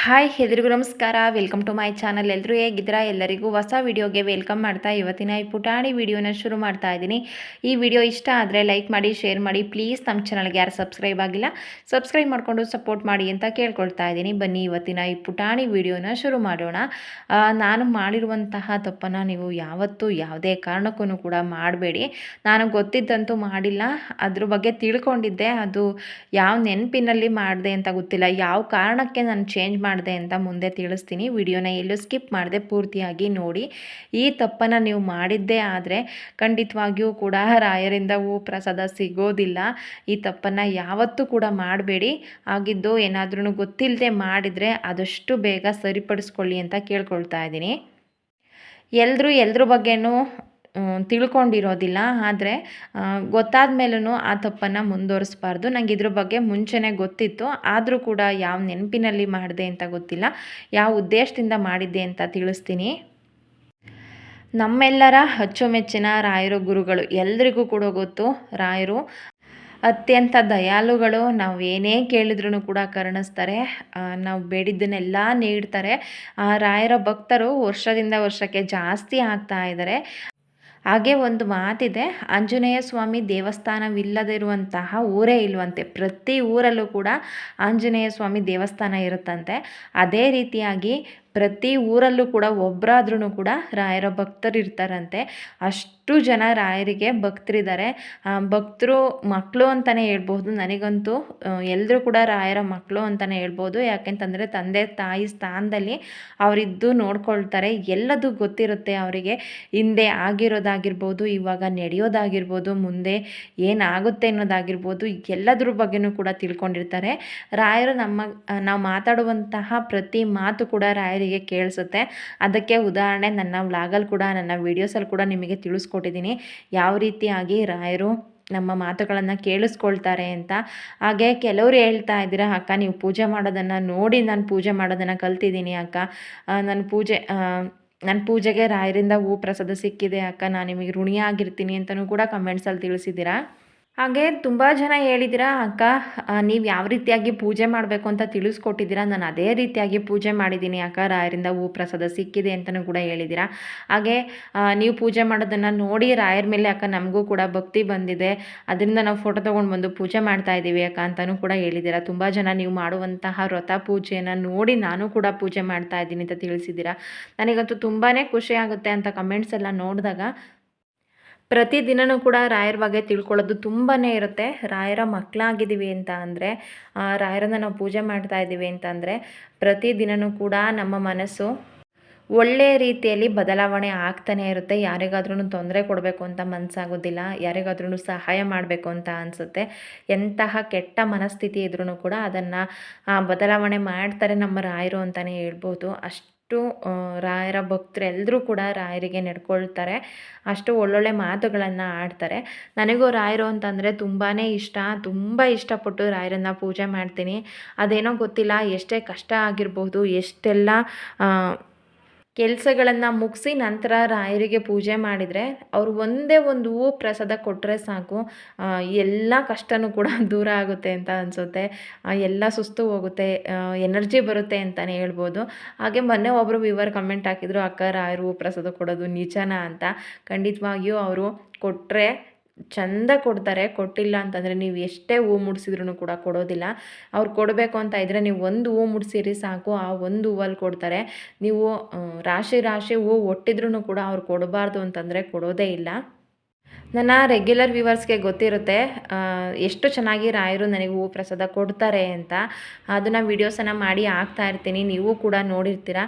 Hi ಎಲ್ರಿಗೂ ನಮಸ್ಕಾರ. Welcome to my channel ಎಲ್ಲರೂ ಹೇಗಿದ್ದೀರಾ? ಎಲ್ಲರಿಗೂ ಹೊಸ ವಿಡಿಯೋಗೆ ವೆಲ್ಕಮ್ ಮಾಡ್ತಾ ಇವತ್ತಿನ ಈ ಪುಟಾಣಿ ವಿಡಿಯೋನ ಶುರು ಮಾಡ್ತಾ ಇದ್ದೀನಿ. ಈ ವಿಡಿಯೋ ಇಷ್ಟ ಆದರೆ ಲೈಕ್ ಮಾಡಿ ಶೇರ್ ಮಾಡಿ ಪ್ಲೀಸ್ ನಮ್ಮ ಚಾನಲ್ಗೆ ಯಾರು ಸಬ್ಸ್ಕ್ರೈಬ್ ಆಗಿಲ್ಲ ಸಬ್ಸ್ಕ್ರೈಬ್ ಮಾಡಿಕೊಂಡು ಸಪೋರ್ಟ್ ಮಾಡಿ ಅಂತ ಕೇಳ್ಕೊಳ್ತಾ ಇದ್ದೀನಿ. ಬನ್ನಿ ಇವತ್ತಿನ ಈ ಪುಟಾಣಿ ವಿಡಿಯೋನ ಶುರು ಮಾಡೋಣ. ನಾನು ಮಾಡಿರುವಂತಹ ತಪ್ಪನ್ನು ನೀವು ಯಾವತ್ತೂ ಯಾವುದೇ ಕಾರಣಕ್ಕೂ ಕೂಡ ಮಾಡಬೇಡಿ. ನಾನು ಗೊತ್ತಿದ್ದಂತೂ ಮಾಡಿಲ್ಲ. ಅದ್ರ ಬಗ್ಗೆ ತಿಳ್ಕೊಂಡಿದ್ದೆ. ಅದು ಯಾವ ನೆನಪಿನಲ್ಲಿ ಮಾಡಿದೆ ಅಂತ ಗೊತ್ತಿಲ್ಲ. ಯಾವ ಕಾರಣಕ್ಕೆ ನಾನು ಚೇಂಜ್ ಮಾಡಿದೆ ಅಂತ ಮುಂದೆ ತಿಳಿಸ್ತೀನಿ. ವಿಡಿಯೋನ ಎಲ್ಲೂ ಸ್ಕಿಪ್ ಮಾಡದೆ ಪೂರ್ತಿಯಾಗಿ ನೋಡಿ. ಈ ತಪ್ಪನ್ನು ನೀವು ಮಾಡಿದ್ದೇ ಆದರೆ ಖಂಡಿತವಾಗಿಯೂ ಕೂಡ ರಾಯರಿಂದ ಹೂ ಪ್ರಸಾದ ಸಿಗೋದಿಲ್ಲ. ಈ ತಪ್ಪನ್ನು ಯಾವತ್ತೂ ಕೂಡ ಮಾಡಬೇಡಿ. ಆಗಿದ್ದು ಏನಾದ್ರೂ ಗೊತ್ತಿಲ್ಲದೆ ಮಾಡಿದರೆ ಆದಷ್ಟು ಬೇಗ ಸರಿಪಡಿಸ್ಕೊಳ್ಳಿ ಅಂತ ಕೇಳ್ಕೊಳ್ತಾ ಇದ್ದೀನಿ. ಎಲ್ಲರೂ ಎಲ್ಲರ ಬಗ್ಗೆನೂ ತಿಳ್ಕೊಂಡಿರೋದಿಲ್ಲ. ಆದರೆ ಗೊತ್ತಾದ ಮೇಲೂ ಆ ತಪ್ಪನ್ನು ಮುಂದುವರಿಸ್ಬಾರ್ದು. ನಂಗೆ ಇದ್ರ ಬಗ್ಗೆ ಮುಂಚೆನೆ ಗೊತ್ತಿತ್ತು. ಆದರೂ ಕೂಡ ಯಾವ ನೆನಪಿನಲ್ಲಿ ಮಾಡಿದೆ ಅಂತ ಗೊತ್ತಿಲ್ಲ. ಯಾವ ಉದ್ದೇಶದಿಂದ ಮಾಡಿದ್ದೆ ಅಂತ ತಿಳಿಸ್ತೀನಿ. ನಮ್ಮೆಲ್ಲರ ಅಚ್ಚುಮೆಚ್ಚಿನ ರಾಯರು ಗುರುಗಳು, ಎಲ್ರಿಗೂ ಕೂಡ ಗೊತ್ತು. ರಾಯರು ಅತ್ಯಂತ ದಯಾಳುಗಳು. ನಾವು ಏನೇ ಕೇಳಿದ್ರೂ ಕೂಡ ಕರುಣಿಸ್ತಾರೆ. ನಾವು ಬೇಡಿದ್ದನ್ನೆಲ್ಲ ನೀಡ್ತಾರೆ. ಆ, ರಾಯರ ಭಕ್ತರು ವರ್ಷದಿಂದ ವರ್ಷಕ್ಕೆ ಜಾಸ್ತಿ ಆಗ್ತಾ ಇದ್ದಾರೆ ಹಾಗೆ ಒಂದು ಮಾತಿದೆ ಆಂಜನೇಯ ಸ್ವಾಮಿ ದೇವಸ್ಥಾನವಿಲ್ಲದಿರುವಂತಹ ಊರೇ ಇಲ್ವಂತೆ. ಪ್ರತಿ ಊರಲ್ಲೂ ಕೂಡ ಆಂಜನೇಯ ಸ್ವಾಮಿ ದೇವಸ್ಥಾನ ಇರುತ್ತಂತೆ. ಅದೇ ರೀತಿಯಾಗಿ ಪ್ರತಿ ಊರಲ್ಲೂ ಕೂಡ ಒಬ್ಬರಾದ್ರೂ ಕೂಡ ರಾಯರ ಭಕ್ತರು ಇರ್ತಾರಂತೆ. ಅಷ್ಟು ಜನ ರಾಯರಿಗೆ ಭಕ್ತರಿದ್ದಾರೆ. ಭಕ್ತರು ಮಕ್ಕಳು ಅಂತಲೇ ಹೇಳ್ಬೋದು ನನಗಂತೂ ಎಲ್ಲರೂ ಕೂಡ ರಾಯರ ಮಕ್ಕಳು ಅಂತಲೇ ಹೇಳ್ಬೋದು ಯಾಕೆಂತಂದರೆ ತಂದೆ, ತಾಯಿ ಸ್ಥಾನದಲ್ಲಿ ಅವರಿದ್ದು ನೋಡ್ಕೊಳ್ತಾರೆ. ಎಲ್ಲದೂ ಗೊತ್ತಿರುತ್ತೆ ಅವರಿಗೆ. ಹಿಂದೆ ಆಗಿರೋದಾಗಿರ್ಬೋದು, ಇವಾಗ ನಡೆಯೋದಾಗಿರ್ಬೋದು, ಮುಂದೆ ಏನಾಗುತ್ತೆ ಅನ್ನೋದಾಗಿರ್ಬೋದು, ಎಲ್ಲದ್ರ ಬಗ್ಗೆನೂ ಕೂಡ ತಿಳ್ಕೊಂಡಿರ್ತಾರೆ. ರಾಯರು ನಮ್ಮ ನಾವು ಮಾತಾಡುವಂತಹ ಪ್ರತಿ ಮಾತು ಕೂಡ ರಾಯರಿಗೆ ಕೇಳಿಸುತ್ತೆ. ಅದಕ್ಕೆ ಉದಾಹರಣೆ ನನ್ನ ವ್ಲಾಗಲ್ಲಿ ಕೂಡ, ನನ್ನ ವೀಡಿಯೋಸಲ್ಲಿ ಕೂಡ ನಿಮಗೆ ತಿಳಿಸ್ಕೊಟ್ಟಿದ್ದೀನಿ. ಯಾವ ರೀತಿಯಾಗಿ ರಾಯರು ನಮ್ಮ ಮಾತುಗಳನ್ನು ಕೇಳಿಸ್ಕೊಳ್ತಾರೆ ಅಂತ. ಹಾಗೆ ಕೆಲವರು ಹೇಳ್ತಾ ಇದ್ದೀರಾ, ಅಕ್ಕ, ನೀವು ಪೂಜೆ ಮಾಡೋದನ್ನು ನೋಡಿ ನಾನು ಪೂಜೆ ಮಾಡೋದನ್ನು ಕಲ್ತಿದ್ದೀನಿ ಅಕ್ಕ. ನನ್ನ ಪೂಜೆ ನನ್ನ ಪೂಜೆಗೆ ರಾಯರಿಂದ ಹೂ ಪ್ರಸಾದ ಸಿಕ್ಕಿದೆ ಅಕ್ಕ. ನಾನು ನಿಮಗೆ ಋಣಿಯಾಗಿರ್ತೀನಿ ಅಂತಲೂ ಕೂಡ ಕಮೆಂಟ್ಸಲ್ಲಿ ತಿಳಿಸಿದ್ದೀರಾ? ಹಾಗೆ ತುಂಬ ಜನ ಹೇಳಿದ್ದೀರಾ, ಅಕ್ಕ ನೀವು ಯಾವ ರೀತಿಯಾಗಿ ಪೂಜೆ ಮಾಡಬೇಕು ಅಂತ ತಿಳಿಸ್ಕೊಟ್ಟಿದ್ದೀರಾ? ನಾನು ಅದೇ ರೀತಿಯಾಗಿ ಪೂಜೆ ಮಾಡಿದ್ದೀನಿ, ಅಕ್ಕ. ರಾಯರಿಂದ ಹೂ ಪ್ರಸಾದ ಸಿಕ್ಕಿದೆ ಅಂತಲೂ ಕೂಡ ಹೇಳಿದ್ದೀರಾ? ಹಾಗೆ ನೀವು ಪೂಜೆ ಮಾಡೋದನ್ನು ನೋಡಿ ರಾಯರ ಮೇಲೆ ಅಕ್ಕ ನಮಗೂ ಕೂಡ ಭಕ್ತಿ ಬಂದಿದೆ. ಅದರಿಂದ ನಾವು ಫೋಟೋ ತೊಗೊಂಡು ಬಂದು ಪೂಜೆ ಮಾಡ್ತಾ ಇದ್ದೀವಿ ಅಕ್ಕ ಅಂತಲೂ ಕೂಡ ಹೇಳಿದ್ದೀರಾ? ತುಂಬ ಜನ ನೀವು ಮಾಡುವಂತಹ ವ್ರತ ಪೂಜೆಯನ್ನು ನೋಡಿ ನಾನು ಕೂಡ ಪೂಜೆ ಮಾಡ್ತಾ ಇದ್ದೀನಿ ಅಂತ ತಿಳಿಸಿದ್ದೀರಾ? ನನಗಂತೂ ತುಂಬಾ ಖುಷಿ ಆಗುತ್ತೆ ಅಂತ ಕಮೆಂಟ್ಸ್ ಎಲ್ಲ ನೋಡಿದಾಗ. ಪ್ರತಿದಿನವೂ ಕೂಡ ರಾಯರ ಬಗ್ಗೆ ತಿಳ್ಕೊಳ್ಳೋದು ತುಂಬಾ ಇರುತ್ತೆ. ರಾಯರ ಮಕ್ಕಳಾಗಿದ್ದೀವಿ ಅಂತ ಅಂದರೆ ರಾಯರನ್ನು ನಾವು ಪೂಜೆ ಮಾಡ್ತಾ ಇದ್ದೀವಿ ಅಂತಂದರೆ ಪ್ರತಿದಿನವೂ ಕೂಡ ನಮ್ಮ ಮನಸ್ಸು ಒಳ್ಳೆಯ ರೀತಿಯಲ್ಲಿ ಬದಲಾವಣೆ ಆಗ್ತಾನೆ ಇರುತ್ತೆ. ಯಾರಿಗಾದ್ರೂ ತೊಂದರೆ ಕೊಡಬೇಕು ಅಂತ ಮನಸ್ಸಾಗೋದಿಲ್ಲ ಯಾರಿಗಾದ್ರೂ ಸಹಾಯ ಮಾಡಬೇಕು ಅಂತ ಅನಿಸುತ್ತೆ. ಎಂತಹ ಕೆಟ್ಟ ಮನಸ್ಥಿತಿ ಇದ್ರೂ ಕೂಡ ಅದನ್ನು ಬದಲಾವಣೆ ಮಾಡ್ತಾರೆ ನಮ್ಮ ರಾಯರು ಅಂತಲೇ ಹೇಳ್ಬೋದು. ಅಷ್ಟು ಆ, ರಾಯರ ಭಕ್ತರೆಲ್ಲರೂ ಕೂಡ ರಾಯರಿಗೆ ನಡ್ಕೊಳ್ತಾರೆ. ಅಷ್ಟು ಒಳ್ಳೊಳ್ಳೆ ಮಾತುಗಳನ್ನು ಆಡ್ತಾರೆ. ನನಗೂ ರಾಯರು ಅಂತಂದರೆ ತುಂಬಾ ಇಷ್ಟ. ತುಂಬ ಇಷ್ಟಪಟ್ಟು ರಾಯರನ್ನು ಪೂಜೆ ಮಾಡ್ತೀನಿ. ಅದೇನೋ ಗೊತ್ತಿಲ್ಲ ಎಷ್ಟೇ ಕಷ್ಟ ಆಗಿರ್ಬೋದು ಎಷ್ಟೆಲ್ಲ ಕೆಲಸಗಳನ್ನು ಮುಗಿಸಿ ನಂತರ ರಾಯರಿಗೆ ಪೂಜೆ ಮಾಡಿದರೆ ಅವರು ಒಂದೇ ಒಂದು ಹೂ ಪ್ರಸಾದ ಕೊಟ್ಟರೆ ಸಾಕು. ಎಲ್ಲ ಕಷ್ಟನೂ ಕೂಡ ದೂರ ಆಗುತ್ತೆ ಅಂತ ಅನಿಸುತ್ತೆ. ಎಲ್ಲ ಸುಸ್ತು ಹೋಗುತ್ತೆ ಎನರ್ಜಿ ಬರುತ್ತೆ ಅಂತಲೇ ಹೇಳ್ಬೋದು. ಹಾಗೆ ಮೊನ್ನೆ ಒಬ್ಬರು ವಿವರ್ ಕಮೆಂಟ್ ಹಾಕಿದರು, ಅಕ್ಕ, ರಾಯರು ಪ್ರಸಾದ ಕೊಡೋದು ನಿಜನಾ ಅಂತ. ಖಂಡಿತವಾಗಿಯೂ ಅವರು ಕೊಟ್ಟರೆ ಚಂದ ಕೊಡ್ತಾರೆ, ಕೊಟ್ಟಿಲ್ಲ ಅಂತಂದರೆ ನೀವು ಎಷ್ಟೇ ಹೂ ಮುಡಿಸಿದ್ರು ಕೂಡ ಕೊಡೋದಿಲ್ಲ. ಅವ್ರು ಕೊಡಬೇಕು ಅಂತ ಇದ್ದರೆ ನೀವು ಒಂದು ಹೂ ಮುಡಿಸಿರಿ ಸಾಕು, ಆ ಒಂದು ಹೂವಲ್ಲಿ ಕೊಡ್ತಾರೆ. ನೀವು ರಾಶಿ ರಾಶಿ ಹೂ ಒಟ್ಟಿದ್ರೂ ಕೂಡ ಅವ್ರು ಕೊಡಬಾರ್ದು ಅಂತಂದರೆ ಕೊಡೋದೇ ಇಲ್ಲ. ನನ್ನ ರೆಗ್ಯುಲರ್ ವ್ಯೂವರ್ಸ್ಗೆ ಗೊತ್ತಿರುತ್ತೆ ಎಷ್ಟು ಚೆನ್ನಾಗಿ ರಾಯರು ನನಗೆ ಹೂವು ಪ್ರಸಾದ ಕೊಡ್ತಾರೆ ಅಂತ. ಅದನ್ನು ವೀಡಿಯೋಸನ್ನು ಮಾಡಿ ಹಾಕ್ತಾ ಇರ್ತೀನಿ, ನೀವು ಕೂಡ ನೋಡಿರ್ತೀರ.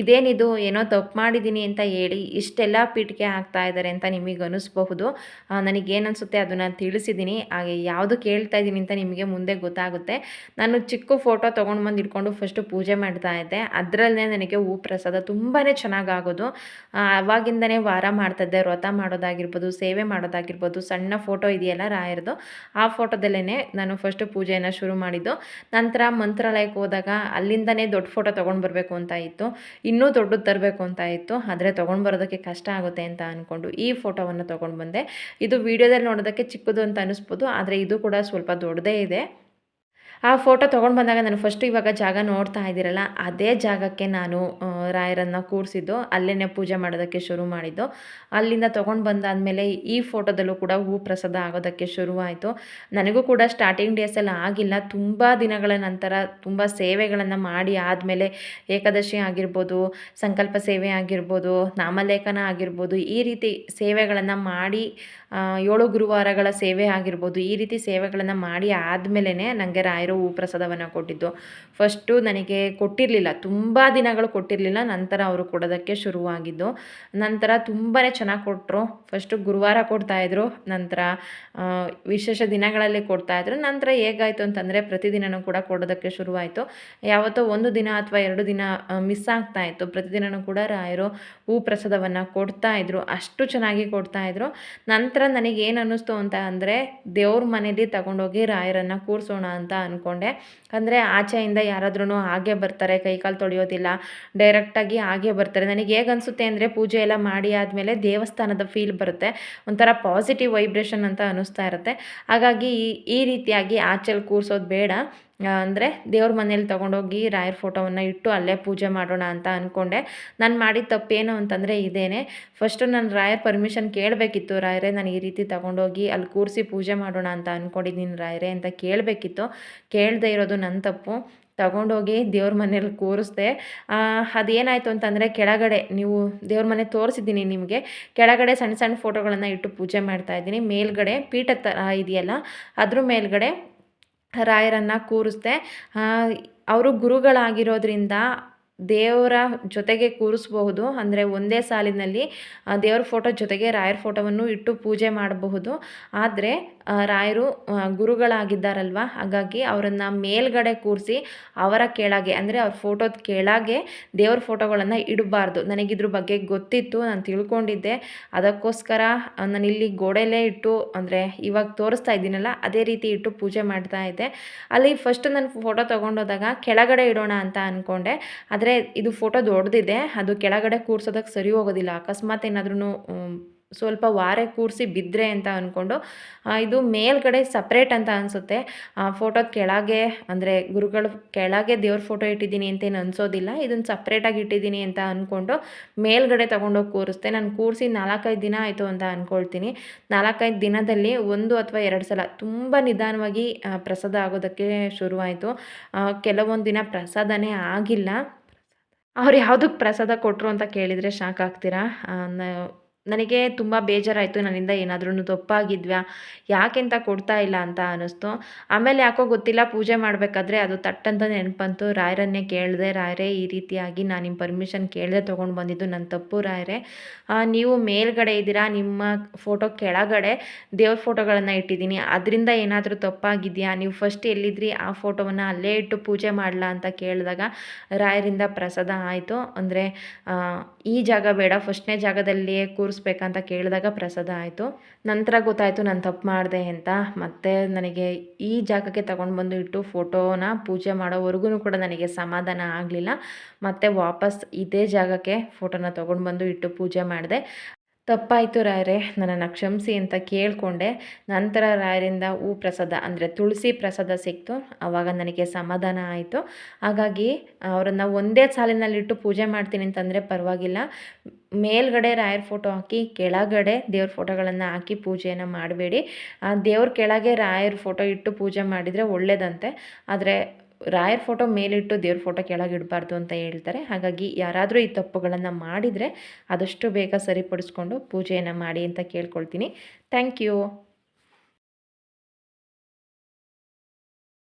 ಇದೇನಿದು, ಏನೋ ತಪ್ಪು ಮಾಡಿದ್ದೀನಿ ಅಂತ ಹೇಳಿ ಇಷ್ಟೆಲ್ಲ ಪೀಠಿಕೆ ಹಾಕ್ತಾ ಇದ್ದಾರೆ ಅಂತ ನಿಮಗೆ ಅನಿಸ್ಬಹುದು. ನನಗೇನು ಅನಿಸುತ್ತೆ ಅದನ್ನು ತಿಳಿಸಿದ್ದೀನಿ ಹಾಗೆ ಯಾವುದು ಕೇಳ್ತಾ ಇದ್ದೀನಿ ಅಂತ ನಿಮಗೆ ಮುಂದೆ ಗೊತ್ತಾಗುತ್ತೆ. ನಾನು ಚಿಕ್ಕ ಫೋಟೋ ತೊಗೊಂಡು ಬಂದು ಇಟ್ಕೊಂಡು ಫಸ್ಟು ಪೂಜೆ ಮಾಡ್ತಾ ಇದ್ದೆ. ಅದರಲ್ಲೇ ನನಗೆ ಹೂ ಪ್ರಸಾದ ತುಂಬಾ ಚೆನ್ನಾಗಾಗೋದು ಅವಾಗಿಂದನೇ ವಾರ ಮಾಡ್ತಾಯಿದ್ದೆ ವ್ರತ ಮಾಡೋದಾಗಿರ್ಬೋದು, ಸೇವೆ ಮಾಡೋದಾಗಿರ್ಬೋದು ಸಣ್ಣ ಫೋಟೋ ಇದೆಯಲ್ಲ ರಾಯರದು, ಆ ಫೋಟೋದಲ್ಲೇ ನಾನು ಫಸ್ಟು ಪೂಜೆಯನ್ನು ಶುರು ಮಾಡಿದ್ದು. ನಂತರ ಮಂತ್ರಾಲಯಕ್ಕೆ ಹೋದಾಗ ಅಲ್ಲಿಂದನೇ ದೊಡ್ಡ ಫೋಟೋ ತೊಗೊಂಡು ಬರಬೇಕು ಅಂತ ಇತ್ತು. ಇನ್ನೂ ದೊಡ್ಡದು ತರಬೇಕು ಅಂತ ಇತ್ತು. ಆದರೆ ತೊಗೊಂಡು ಬರೋದಕ್ಕೆ ಕಷ್ಟ ಆಗುತ್ತೆ ಅಂತ ಅಂದ್ಕೊಂಡು ಈ ಫೋಟೋವನ್ನು ತೊಗೊಂಡು ಬಂದೆ ಇದು ವೀಡಿಯೋದಲ್ಲಿ ನೋಡೋದಕ್ಕೆ ಚಿಕ್ಕದು ಅಂತ ಅನ್ನಿಸ್ಬೋದು ಆದರೆ ಇದು ಕೂಡ ಸ್ವಲ್ಪ ದೊಡ್ಡದೇ ಇದೆ. ಆ ಫೋಟೋ ತೊಗೊಂಡು ಬಂದಾಗ ನಾನು ಫಸ್ಟ್ ಇವಾಗ ಜಾಗ ನೋಡ್ತಾ ಇದ್ದೀರಲ್ಲ, ಅದೇ ಜಾಗಕ್ಕೆ ನಾನು ರಾಯರನ್ನು ಕೂರಿಸಿದ್ದು ಅಲ್ಲೇ ಪೂಜೆ ಮಾಡೋದಕ್ಕೆ ಶುರು ಮಾಡಿದ್ದು. ಅಲ್ಲಿಂದ ತೊಗೊಂಡು ಬಂದಾದಮೇಲೆ ಈ ಫೋಟೋದಲ್ಲೂ ಕೂಡ ಹೂ ಪ್ರಸಾದ ಆಗೋದಕ್ಕೆ ಶುರುವಾಯಿತು. ನನಗೂ ಕೂಡ ಸ್ಟಾರ್ಟಿಂಗ್ ಡೇಸಲ್ಲಿ ಆಗಿಲ್ಲ. ತುಂಬ ದಿನಗಳ ನಂತರ ತುಂಬ ಸೇವೆಗಳನ್ನು ಮಾಡಿ ಆದಮೇಲೆ ಏಕಾದಶಿ ಆಗಿರ್ಬೋದು, ಸಂಕಲ್ಪ ಸೇವೆ ಆಗಿರ್ಬೋದು, ನಾಮಲೇಖನ ಆಗಿರ್ಬೋದು, ಈ ರೀತಿ ಸೇವೆಗಳನ್ನು ಮಾಡಿ ಏಳು ಗುರುವಾರಗಳ ಸೇವೆ ಆಗಿರ್ಬೋದು, ಈ ರೀತಿ ಸೇವೆಗಳನ್ನು ಮಾಡಿ ಆದಮೇಲೆ ನನಗೆ ರಾಯರು ಹೂ ಪ್ರಸಾದವನ್ನು ಕೊಟ್ಟಿದ್ದು. ಫಸ್ಟು ನನಗೆ ಕೊಟ್ಟಿರಲಿಲ್ಲ. ತುಂಬ ದಿನಗಳು ಕೊಟ್ಟಿರಲಿಲ್ಲ. ನಂತರ ಅವರು ಕೊಡೋದಕ್ಕೆ ಶುರುವಾಗಿದ್ದು. ನಂತರ ತುಂಬಾ ಚೆನ್ನಾಗಿ ಕೊಟ್ಟರು ಫಸ್ಟು ಗುರುವಾರ ಕೊಡ್ತಾಯಿದ್ರು ನಂತರ ವಿಶೇಷ ದಿನಗಳಲ್ಲಿ ಕೊಡ್ತಾಯಿದ್ರು ನಂತರ ಹೇಗಾಯಿತು ಅಂತಂದರೆ ಪ್ರತಿದಿನವೂ ಕೂಡ ಕೊಡೋದಕ್ಕೆ ಶುರುವಾಯಿತು. ಯಾವತ್ತೋ ಒಂದು ದಿನ ಅಥವಾ ಎರಡು ದಿನ ಮಿಸ್ ಆಗ್ತಾ ಇತ್ತು. ಪ್ರತಿದಿನವೂ ಕೂಡ ರಾಯರು ಹೂ ಪ್ರಸಾದವನ್ನು ಕೊಡ್ತಾಯಿದ್ರು ಅಷ್ಟು ಚೆನ್ನಾಗಿ ಕೊಡ್ತಾಯಿದ್ರು ನಂತರ ನನಗೆ ಏನು ಅನ್ನಿಸ್ತು ಅಂತ ಅಂದರೆ ದೇವ್ರ ಮನೇಲಿ ತಗೊಂಡೋಗಿ ರಾಯರನ್ನು ಕೂರಿಸೋಣ ಅಂತ ಅಂದ್ಕೊಂಡೆ ಅಂದರೆ ಆಚೆಯಿಂದ ಯಾರಾದ್ರೂ ಹಾಗೆ ಬರ್ತಾರೆ ಕೈಕಾಲು ತೊಳೆಯೋದಿಲ್ಲ ಡೈರೆಕ್ಟಾಗಿ ಹಾಗೆ ಬರ್ತಾರೆ. ನನಗೆ ಹೇಗೆ ಅನಿಸುತ್ತೆ ಅಂದರೆ ಪೂಜೆ ಎಲ್ಲ ಮಾಡಿ ಆದಮೇಲೆ ದೇವಸ್ಥಾನದ ಫೀಲ್ ಬರುತ್ತೆ. ಒಂಥರ ಪಾಸಿಟಿವ್ ವೈಬ್ರೇಷನ್ ಅಂತ ಅನ್ನಿಸ್ತಾ ಇರುತ್ತೆ. ಹಾಗಾಗಿ ಈ ಈ ರೀತಿಯಾಗಿ ಆಚೆಲಿ ಕೂರಿಸೋದು ಬೇಡ. ಅಂದರೆ ದೇವ್ರ ಮನೇಲಿ ತೊಗೊಂಡೋಗಿ ರಾಯರ ಫೋಟೋವನ್ನು ಇಟ್ಟು ಅಲ್ಲೇ ಪೂಜೆ ಮಾಡೋಣ ಅಂತ ಅಂದ್ಕೊಂಡೆ ನಾನು ಮಾಡಿದ ತಪ್ಪೇನು ಅಂತಂದರೆ ಇದೇನೆ. ಫಸ್ಟು ನಾನು ರಾಯರ್ ಪರ್ಮಿಷನ್ ಕೇಳಬೇಕಿತ್ತು. ರಾಯರೇ ನಾನು ಈ ರೀತಿ ತೊಗೊಂಡೋಗಿ ಅಲ್ಲಿ ಕೂರಿಸಿ ಪೂಜೆ ಮಾಡೋಣ ಅಂತ ಅಂದ್ಕೊಂಡಿದ್ದೀನಿ ರಾಯರೇ ಅಂತ ಕೇಳಬೇಕಿತ್ತು. ಕೇಳದೆ ಇರೋದು ನನ್ನ ತಪ್ಪು. ತಗೊಂಡೋಗಿ ದೇವ್ರ ಮನೇಲಿ ಕೂರಿಸ್ದೆ. ಅದೇನಾಯಿತು ಅಂತಂದರೆ ಕೆಳಗಡೆ ನೀವು ದೇವ್ರ ಮನೆ ತೋರಿಸಿದ್ದೀನಿ ನಿಮಗೆ. ಕೆಳಗಡೆ ಸಣ್ಣ ಸಣ್ಣ ಫೋಟೋಗಳನ್ನು ಇಟ್ಟು ಪೂಜೆ ಮಾಡ್ತಾ ಇದ್ದೀನಿ. ಮೇಲ್ಗಡೆ ಪೀಠ ಥರ ಇದೆಯಲ್ಲ, ಅದ್ರ ಮೇಲ್ಗಡೆ ರಾಯರನ್ನು ಕೂರಿಸ್ದೆ. ಅವರು ಗುರುಗಳಾಗಿರೋದ್ರಿಂದ ದೇವರ ಜೊತೆಗೆ ಕೂರಿಸ್ಬಹುದು. ಅಂದರೆ ಒಂದೇ ಸಾಲಿನಲ್ಲಿ ದೇವ್ರ ಫೋಟೋ ಜೊತೆಗೆ ರಾಯರ ಫೋಟೋವನ್ನು ಇಟ್ಟು ಪೂಜೆ ಮಾಡಬಹುದು. ಆದರೆ ರಾಯರು ಗುರುಗಳಾಗಿದ್ದಾರಲ್ವಾ? ಹಾಗಾಗಿ ಅವರನ್ನು ಮೇಲ್ಗಡೆ ಕೂರಿಸಿ ಅವರ ಕೆಳಗೆ, ಅಂದರೆ ಅವ್ರ ಫೋಟೋದ ಕೆಳಗೆ ದೇವ್ರ ಫೋಟೋಗಳನ್ನು ಇಡಬಾರ್ದು. ನನಗಿದ್ರ ಬಗ್ಗೆ ಗೊತ್ತಿತ್ತು, ನಾನು ತಿಳ್ಕೊಂಡಿದ್ದೆ. ಅದಕ್ಕೋಸ್ಕರ ನಾನು ಇಲ್ಲಿ ಗೋಡೆಲೇ ಇಟ್ಟು, ಅಂದರೆ ಇವಾಗ ತೋರಿಸ್ತಾ ಇದ್ದೀನಲ್ಲ, ಅದೇ ರೀತಿ ಇಟ್ಟು ಪೂಜೆ ಮಾಡ್ತಾ ಇದ್ದೆ. ಅಲ್ಲಿ ಫಸ್ಟ್ ನಾನು ಫೋಟೋ ತೊಗೊಂಡೋದಾಗ, ಕೆಳಗಡೆ ಇಡೋಣ ಅಂತ ಅಂದ್ಕೊಂಡೆ ಆದರೆ ಇದು ಫೋಟೋ ದೊಡ್ಡದಿದೆ ಅದು ಕೆಳಗಡೆ ಕೂರ್ಸೋದಕ್ಕೆ ಸರಿ ಹೋಗೋದಿಲ್ಲ. ಅಕಸ್ಮಾತ್ ಏನಾದ್ರೂ ಸ್ವಲ್ಪ ವಾರೆ ಕೂರಿಸಿ ಬಿದ್ದರೆ ಅಂತ ಅಂದ್ಕೊಂಡು ಇದು ಮೇಲ್ಗಡೆ ಸಪ್ರೇಟ್ ಅಂತ ಅನಿಸುತ್ತೆ. ಫೋಟೋದ ಕೆಳಗೆ ಅಂದರೆ ಗುರುಗಳು ಕೆಳಗೆ ದೇವ್ರ ಫೋಟೋ ಇಟ್ಟಿದ್ದೀನಿ ಅಂತೇನು ಅನಿಸೋದಿಲ್ಲ. ಇದನ್ನು ಸಪ್ರೇಟಾಗಿ ಇಟ್ಟಿದ್ದೀನಿ ಅಂತ ಅಂದ್ಕೊಂಡು ಮೇಲ್ಗಡೆ ತೊಗೊಂಡೋಗಿ ಕೂರಿಸ್ದೆ. ನಾನು ಕೂರಿಸಿ ನಾಲ್ಕೈದು ದಿನ ಆಯಿತು ಅಂತ ಅಂದ್ಕೊಳ್ತೀನಿ ನಾಲ್ಕೈದು ದಿನದಲ್ಲಿ ಒಂದು ಅಥವಾ ಎರಡು ಸಲ ತುಂಬ ನಿಧಾನವಾಗಿ ಪ್ರಸಾದ ಆಗೋದಕ್ಕೆ ಶುರುವಾಯಿತು. ಕೆಲವೊಂದು ದಿನ ಪ್ರಸಾದನೇ ಆಗಿಲ್ಲ. ಅವ್ರು ಯಾವುದಕ್ಕೆ ಪ್ರಸಾದ ಕೊಟ್ಟರು ಅಂತ ಕೇಳಿದರೆ ಶಾಕ್ ಆಗ್ತೀರಾ? ಆ, ನನಗೆ ತುಂಬ ಬೇಜಾರಾಯಿತು, ನನ್ನಿಂದ ಏನಾದ್ರೂ ತಪ್ಪಾಗಿದ್ವಾ ಯಾಕೆಂತ ಕೊಡ್ತಾ ಇಲ್ಲ ಅಂತ ಅನ್ನಿಸ್ತು. ಆಮೇಲೆ ಯಾಕೋ ಗೊತ್ತಿಲ್ಲ, ಪೂಜೆ ಮಾಡಬೇಕಾದ್ರೆ ಅದು ತಟ್ಟಂತ ನೆನಪಂತು. ರಾಯರನ್ನೇ ಕೇಳಿದೆ, ರಾಯರೇ, ಈ ರೀತಿಯಾಗಿ ನಾನು ನಿಮ್ಮ ಪರ್ಮಿಷನ್ ಕೇಳದೆ ತೊಗೊಂಡು ಬಂದಿದ್ದು ನನ್ನ ತಪ್ಪು ರಾಯರೇ. ನೀವು ಮೇಲ್ಗಡೆ ಇದ್ದೀರಾ, ನಿಮ್ಮ ಫೋಟೋ ಕೆಳಗಡೆ ದೇವ್ರ ಫೋಟೋಗಳನ್ನು ಇಟ್ಟಿದ್ದೀನಿ. ಅದರಿಂದ ಏನಾದರೂ ತಪ್ಪಾಗಿದೆಯಾ, ನೀವು ಫಸ್ಟ್ ಎಲ್ಲಿದ್ರಿ, ಆ ಫೋಟೋವನ್ನು ಅಲ್ಲೇ ಇಟ್ಟು ಪೂಜೆ ಮಾಡಲಾ ಅಂತ ಕೇಳಿದಾಗ ರಾಯರಿಂದ ಪ್ರಸಾದ ಆಯಿತು. ಅಂದರೆ ಈ ಜಾಗ ಬೇಡ, ಫಸ್ಟ್ನೇ ಜಾಗದಲ್ಲಿಯೇ ಕೂರಿಸ್ಬೇಕಂತ ಕೇಳಿದಾಗ ಪ್ರಸಾದ ಆಯಿತು. ನಂತರ ಗೊತ್ತಾಯಿತು ನಾನು ತಪ್ಪು ಮಾಡಿದೆ ಅಂತ. ಮತ್ತು ನನಗೆ ಈ ಜಾಗಕ್ಕೆ ತಗೊಂಡು ಬಂದು ಇಟ್ಟು ಫೋಟೋನ ಪೂಜೆ ಮಾಡೋವರೆಗೂ ಕೂಡ ನನಗೆ ಸಮಾಧಾನ ಆಗಲಿಲ್ಲ. ಮತ್ತು ವಾಪಸ್ ಇದೇ ಜಾಗಕ್ಕೆ ಫೋಟೋನ ತೊಗೊಂಡು ಬಂದು ಇಟ್ಟು ಪೂಜೆ ಮಾಡಿದೆ. ತಪ್ಪಾಯಿತು ರಾಯರೇ, ನನ್ನನ್ನು ಕ್ಷಮಿಸಿ ಅಂತ ಕೇಳಿಕೊಂಡೆ. ನಂತರ ರಾಯರಿಂದ ಹೂ ಪ್ರಸಾದ, ಅಂದರೆ ತುಳಸಿ ಪ್ರಸಾದ ಸಿಕ್ತು. ಆವಾಗ ನನಗೆ ಸಮಾಧಾನ ಆಯಿತು. ಹಾಗಾಗಿ ಅವರನ್ನು ಒಂದೇ ಸಾಲಿನಲ್ಲಿಟ್ಟು ಪೂಜೆ ಮಾಡ್ತೀನಿ ಅಂತಂದರೆ ಪರವಾಗಿಲ್ಲ. ಮೇಲ್ಗಡೆ ರಾಯರ ಫೋಟೋ ಹಾಕಿ, ಕೆಳಗಡೆ ದೇವ್ರ ಫೋಟೋಗಳನ್ನು ಹಾಕಿ ಪೂಜೆಯನ್ನು ಮಾಡಬೇಡಿ. ಆ ದೇವ್ರ ಕೆಳಗೆ ರಾಯರ ಫೋಟೋ ಇಟ್ಟು ಪೂಜೆ ಮಾಡಿದರೆ ಒಳ್ಳೆಯದಂತೆ ಆದರೆ ರಾಯರ ಫೋಟೋ ಮೇಲಿಟ್ಟು ದೇವ್ರ ಫೋಟೋ ಕೆಳಗೆ ಇಡಬಾರ್ದು ಅಂತ ಹೇಳ್ತಾರೆ. ಹಾಗಾಗಿ ಯಾರಾದರೂ ಈ ತಪ್ಪುಗಳನ್ನು ಮಾಡಿದರೆ ಆದಷ್ಟು ಬೇಗ ಸರಿಪಡಿಸ್ಕೊಂಡು ಪೂಜೆಯನ್ನು ಮಾಡಿ ಅಂತ ಕೇಳ್ಕೊಳ್ತೀನಿ. Thank you.